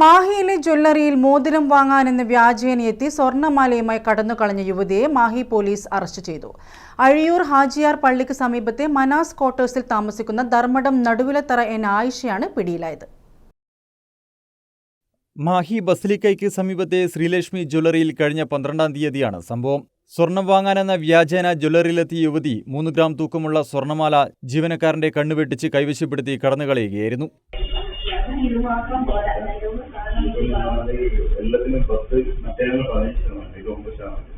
മാഹിയിലെ ജ്വല്ലറിയിൽ മോതിരം വാങ്ങാനെന്ന് വ്യാജേനയെത്തി സ്വർണമാലയുമായി കടന്നുകളഞ്ഞ യുവതിയെ മാഹി പോലീസ് അറസ്റ്റ് ചെയ്തു. അഴിയൂർ ഹാജിയാർ പള്ളിക്ക് സമീപത്തെ മനാസ് ക്വാർട്ടേഴ്സിൽ താമസിക്കുന്ന ധർമ്മടം നടുവിലത്തറ എന്ന ആയിഷയാണ് പിടിയിലായത്. മാഹി ബസലിക്കയ്ക്ക് സമീപത്തെ ശ്രീലക്ഷ്മി ജ്വല്ലറിയിൽ കഴിഞ്ഞ പന്ത്രണ്ടാം തീയതിയാണ് സംഭവം. സ്വർണം വാങ്ങാനെന്ന വ്യാജേന ജ്വല്ലറിയിലെത്തിയ യുവതി മൂന്ന് ഗ്രാം തൂക്കമുള്ള സ്വർണമാല ജീവനക്കാരന്റെ കണ്ണുവെട്ടിച്ച് കൈവശപ്പെടുത്തി കടന്നുകളയുകയായിരുന്നു. എല്ലാത്തിനും പത്ത് മറ്റേ പതിനഞ്ച് ശതമാനം ഇത് ഒമ്പത് ശതമാനം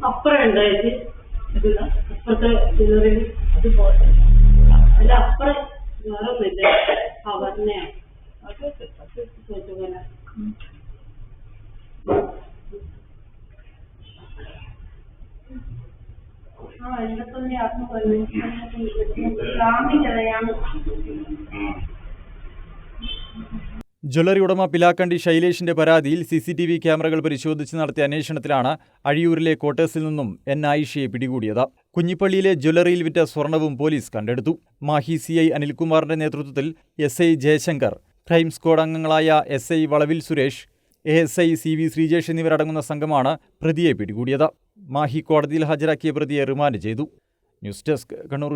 അപ്പുറം ഉണ്ടായിട്ട്. ഇതില്ല ഇപ്പത്തെ ഡെലിവറി അത് പോട്ടെ അല്ല അപ്പുറം വേറെ ഒന്നില്ല അവറിനെയാണ് അത് ചോദിച്ചുപോലെ ആ എൺപത്തൊന്ന് അറുന്നൂറ് ഗ്രാമിച്ചതയാണ് ഉം. ജ്വല്ലറി ഉടമ പിലാക്കണ്ടി ശൈലേഷിന്റെ പരാതിയിൽ സി സി ടി വി ക്യാമറകൾ പരിശോധിച്ച് നടത്തിയ അന്വേഷണത്തിലാണ് അഴിയൂരിലെ ക്വാർട്ടേഴ്സിൽ നിന്നും എൻ ആയിഷയെ പിടികൂടിയത്. കുഞ്ഞിപ്പള്ളിയിലെ ജ്വല്ലറിയിൽ വിറ്റ സ്വർണവും പോലീസ് കണ്ടെടുത്തു. മാഹി സി ഐ അനിൽകുമാറിന്റെ നേതൃത്വത്തിൽ S I Jayashankar crime squad അംഗങ്ങളായ എസ് ഐ വളവിൽ Suresh A S I C V Sreejesh എന്നിവരടങ്ങുന്ന സംഘമാണ് പ്രതിയെ പിടികൂടിയത്. മാഹി കോടതിയിൽ ഹാജരാക്കിയ പ്രതിയെ റിമാൻഡ് ചെയ്തു. News desk Kannur